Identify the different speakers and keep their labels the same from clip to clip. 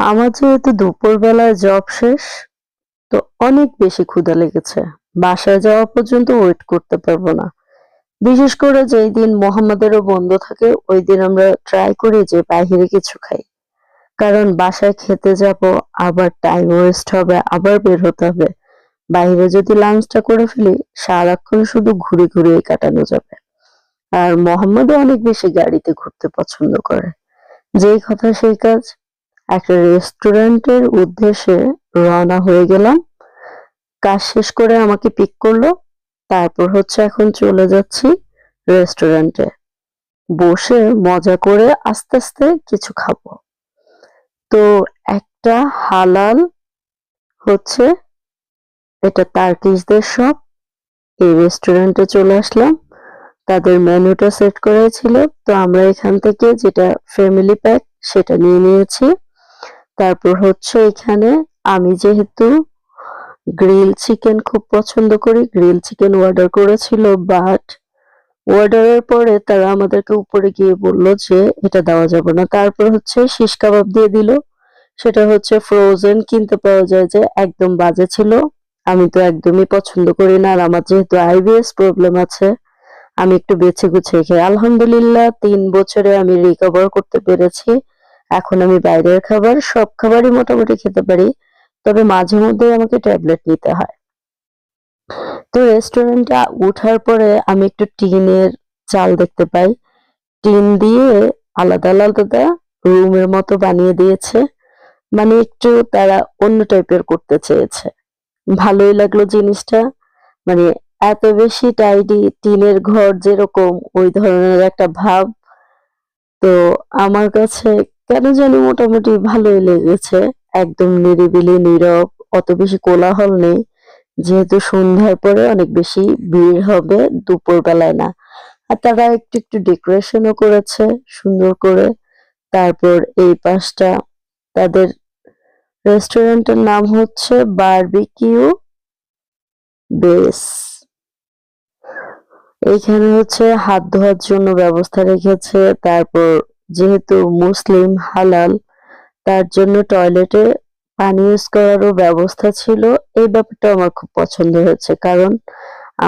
Speaker 1: আমার যেহেতু দুপুরবেলায় জব শেষ, তো অনেক বেশি ক্ষুধা লেগেছে। বাসায় যাওয়া পর্যন্ত ওয়েট করতে পারব না। বিশেষ করে যেই দিন মোহাম্মদেরও বন্ধ থাকে, ওই দিন আমরা ট্রাই করি যে বাইরে কিছু খাই। কারণ বাসায় খেতে যাব, আবার টাইম ওয়েস্ট হবে, আবার বের হতে হবে। বাইরে যদি লাঞ্চটা করে ফেলি, সারাক্ষণ শুধু ঘুরে ঘুরে কাটানো যাবে। আর মোহাম্মদও অনেক বেশি গাড়িতে ঘুরতে পছন্দ করে। যেই কথা সেই কাজ একটা রেস্টুরেন্টের উদ্দেশ্যে রওনা হয়ে গেলাম। কাজ শেষ করে আমাকে পিক করল। তারপর হচ্ছে এখন চলে যাচ্ছি রেস্টুরেন্টে বসে মজা করে আস্তে আস্তে কিছু খাব। তো একটা হালাল হচ্ছে এটা তার্কিশদের সব এই রেস্টুরেন্টে চলে আসলাম। তাদের মেনুটা সেট করেছিল তো আমরা এখান থেকে যেটা ফ্যামিলি প্যাক সেটা নিয়ে নিয়েছি। তারপর হচ্ছে এখানে আমি যেহেতু গ্রিল চিকেন খুব পছন্দ করি, গ্রিল চিকেন অর্ডার করেছিল বাট অর্ডারের পরে তারা আমাদেরকে উপরে গিয়ে বলল যে এটা দেওয়া যাবে না। তারপর হচ্ছে শিশ কাবাব দিয়ে দিল। সেটা হচ্ছে ফ্রোজেন কিনতে পাওয়া যায় যে একদম বাজে ছিল। আমি তো একদমই পছন্দ করি না আর আমার যেহেতু আইবিএস প্রবলেম আছে, আমি একটু বেছে গুছিয়ে খাই। আলহামদুলিল্লাহ, তিন বছরে আমি রিকভার করতে পেরেছি। এখন আমি বাইরের খাবার, সব খাবারই মোটামুটি খেতে পারি। তবে মাঝে মধ্যে আমাকে ট্যাবলেট নিতে হয়। তো রেস্টুরেন্টে উঠার পরে আমি একটু টিনের চাল দেখতে পাই। টিন দিয়ে আলাদা আলাদা রুমের মতো বানিয়ে দিয়েছে। মানে একটু তারা অন্য টাইপের করতে চেয়েছে। ভালোই লাগল জিনিসটা। মানে এত বেশি টাইডি টিনের ঘর যেরকম, ওই ধরনের একটা ভাব। তো আমার কাছে কেন জানি মোটামুটি ভালোই লেগেছে। একদম নিরিবিলি, নীরব, অত বেশি কোলাহল নেই। যেহেতু সন্ধ্যার পরে অনেক বেশি ভিড় হবে দুপুর বেলায় না। আর তারা একটু একটু ডেকোরেশনও করেছে, সুন্দর করে। তারপর এই পাশটা, তাদের রেস্টুরেন্টের নাম হচ্ছে বারবিকিউ বেস এইখানে হচ্ছে হাত ধোয়ার জন্য ব্যবস্থা রেখেছে, তারপর যেহেতু মুসলিম হালাল, তার জন্য টয়লেটে পানি ইউজ করারও ব্যবস্থা ছিল। এই ব্যাপারটা আমার খুব পছন্দ হয়েছে। কারণ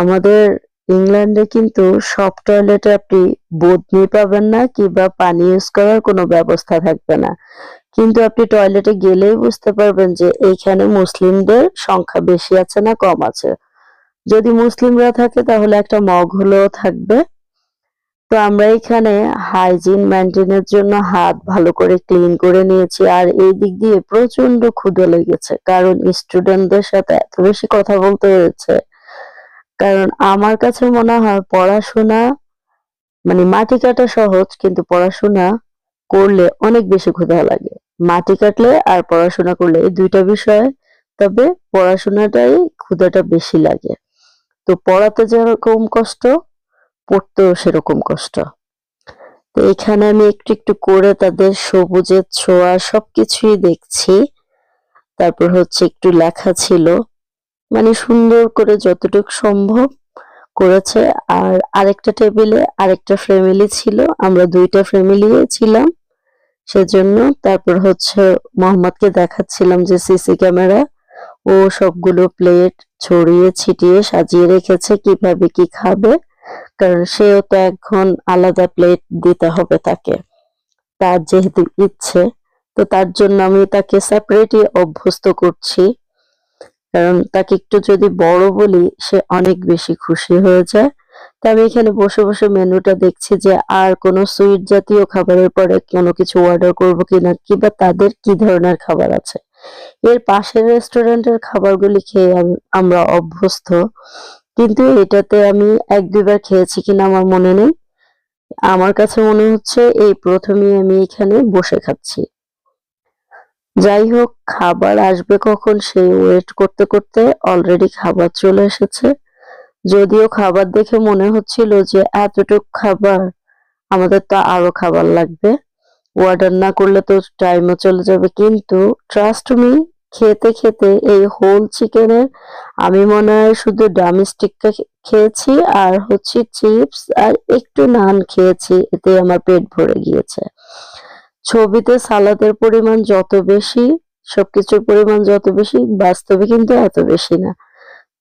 Speaker 1: আমাদের ইংল্যান্ডে কিন্তু সব টয়লেটে আপনি বদনি পাবেন না কিংবা পানি ইউজ করার কোনো ব্যবস্থা থাকবে না। কিন্তু আপনি টয়লেটে গেলেই বুঝতে পারবেন যে এইখানে মুসলিমদের সংখ্যা বেশি আছে না কম আছে। যদি মুসলিমরা থাকে তাহলে একটা মগ হলেও থাকবে। তো আমরা এখানে হাইজিন মেনটেনের জন্য হাত ভালো করে ক্লিন করে নিয়েছি। আর এই দিক দিয়ে প্রচণ্ড ক্ষুদে লেগেছে, কারণ স্টুডেন্টদের সাথে এত বেশি কথা বলতে হয়েছে। কারণ আমার কাছে মনে হয় পড়াশোনা মানে মাটি কাটা সহজ, কিন্তু পড়াশোনা করলে অনেক বেশি ক্ষুধা লাগে। মাটি কাটলে আর পড়াশোনা করলে এই দুইটা বিষয়, তবে পড়াশোনাটাই ক্ষুধাটা বেশি লাগে। তো পড়াতে যেরকম কষ্ট পড়তেও সেরকম কষ্ট। তো এখানে আমি একটু একটু করে তাদের সবুজের ছোঁয়া সবকিছুই দেখছি। তারপর হচ্ছে একটু লেখা ছিল। মানে সুন্দর করে যতটুকু সম্ভব করেছে। আর আরেকটা টেবিলে আরেকটা ফ্যামিলি ছিল। আমরা দুইটা ফ্যামিলি ছিলাম। সেজন্য তারপর হচ্ছে মোহাম্মদকে দেখাচ্ছিলাম যে সিসি ক্যামেরা। ও সবগুলো প্লেট ছড়িয়ে ছিটিয়ে সাজিয়ে রেখেছে, কীভাবে কি খাবে। কারণ সেও তো এখন আলাদা প্লেট দিতে হবে তাকে। তার যেহেতু ইচ্ছে, তো তার জন্য আমি তাকে সেপারেটই অভ্যস্ত করছি। কারণ তাকে একটু যদি বড় বলি, সে অনেক বেশি খুশি হয়ে যায়। তো আমি এখানে বসে বসে মেনুটা দেখছি যে আর কোনো সুইট জাতীয় খাবারের পরে কোনো কিছু অর্ডার করব কিনা, কিংবা তাদের কি ধরনের খাবার আছে। এর পাশের রেস্টুরেন্টের খাবারগুলি খেয়ে আমরা অভ্যস্ত। কিন্তু এটাতে আমি এক দুইবার খেয়েছি কিনা আমার মনে নেই। আমার কাছে মনে হচ্ছে এই প্রথমেই আমি এখানে বসে খাচ্ছি। যাই হোক, খাবার আসবে কখন সেই ওয়েট করতে করতে অলরেডি খাবার চলে এসেছে। যদিও খাবার দেখে মনে হচ্ছিল যে এতটুক খাবার আমাদের তো আরও খাবার লাগবে। অর্ডার না করলে তো টাইমও চলে যাবে। কিন্তু ট্রাস্ট মি খেতে খেতে এই হোল চিকেনের আমি মনে হয় শুধু ডামিস্টিকটা খেয়েছি আর হচ্ছে চিপস আর একটু নান খেয়েছি, এতে আমার পেট ভরে গিয়েছে। ছবিতে সালাদের পরিমাণ যত বেশি, সবকিছুর পরিমাণ যত বেশি, বাস্তবে কিন্তু এত বেশি না।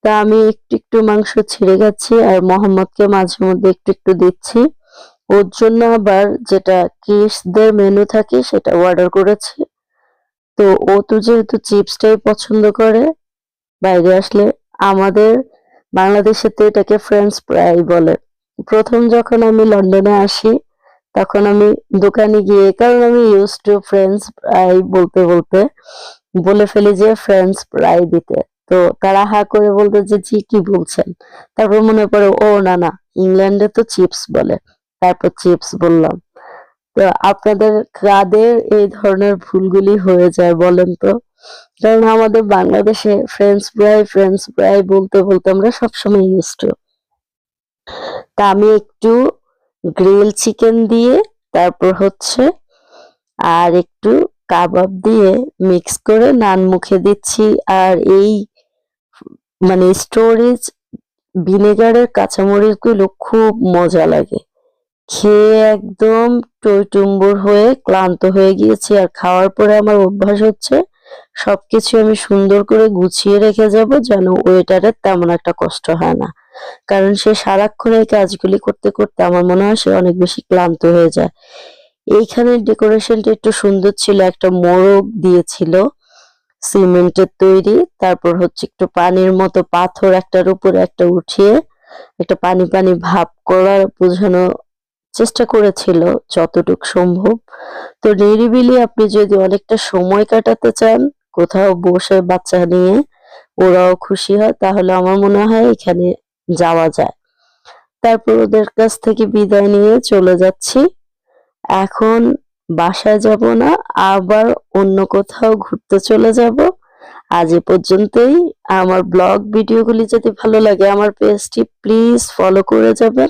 Speaker 1: তা আমি একটু একটু মাংস ছিঁড়ে গেছি আর মোহাম্মদকে মাঝে মধ্যে একটু একটু দিচ্ছি। ওর জন্য আবার যেটা কিসদের মেনু থাকে সেটা অর্ডার করেছি। তো ও তো যেহেতু চিপসটাই পছন্দ করে, বাইরে আসলে আমাদের বাংলাদেশে তো এটাকে ফ্রেঞ্চ ফ্রাই বলে। প্রথম যখন আমি লন্ডনে আসি, তখন আমি দোকানে গিয়ে, কারণ আমি ইউজ টু ফ্রেঞ্চ ফ্রাই বলতে বলতে বলে ফেলি যে ফ্রেঞ্চ ফ্রাই দিতে। তো তারা হা করে বলতো যে, জি, কি বলছেন? তারপর মনে পড়ে, ও, না না ইংল্যান্ডে তো চিপস বলে। তারপর চিপস বললাম। তো আপনাদের কাদের এই ধরনের ভুলগুলি হয়ে যায় বলেন তো? কারণ আমাদের বাংলাদেশে ফ্রেঞ্চ ফ্রাই ফ্রেঞ্চ ফ্রাই বলতে বলতে আমরা সবসময় ইউজ টু তা আমি একটু গ্রিল চিকেন দিয়ে, তারপর হচ্ছে আর একটু কাবাব দিয়ে মিক্স করে নান মুখে দিচ্ছি। আর এই মানে স্টোরেজ ভিনেগারের কাঁচামরিচগুলো খুব মজা লাগে। খেয়ে একদম টইটুম্বুর হয়ে ক্লান্ত হয়ে গিয়েছি আর খাওয়ার পরে আমার অভ্যাস হচ্ছে সবকিছু আমি সুন্দর করে গুছিয়ে রেখে যাব যেন ওয়েটারের তেমন একটা কষ্ট হয় না। কারণ সে সারাক্ষণ এই কাজগুলি করতে করতে আমার মনে হয় সে অনেক বেশি ক্লান্ত হয়ে যায়। এইখানে ডেকোরেশনটা একটু সুন্দর ছিল, একটা মোরগ দিয়েছিল, সিমেন্টের তৈরি, তারপর হচ্ছে একটু পানির মতো পাথর একটার উপর একটা উঠিয়ে, একটা পানি পানি ভাব করার বোঝানো চেষ্টা করেছিল যতটুক সম্ভব। তো নিরিবিলি আপনি যদি অনেকটা সময় কাটাতে চান কোথাও বসে বাচ্চা নিয়ে, ওরাও খুশি হয়, তাহলে আমার মনে হয় এখানে যাওয়া যায়। তারপর ওদের কাছ থেকে বিদায় নিয়ে চলে যাচ্ছি। এখন বাসায় যাব না, আবার অন্য কোথাও ঘুরতে চলে যাব। আজ এ পর্যন্তই। আমার ব্লগ, ভিডিওগুলি যদি ভালো লাগে আমার পেজটি, প্লিজ ফলো করে যাবেন।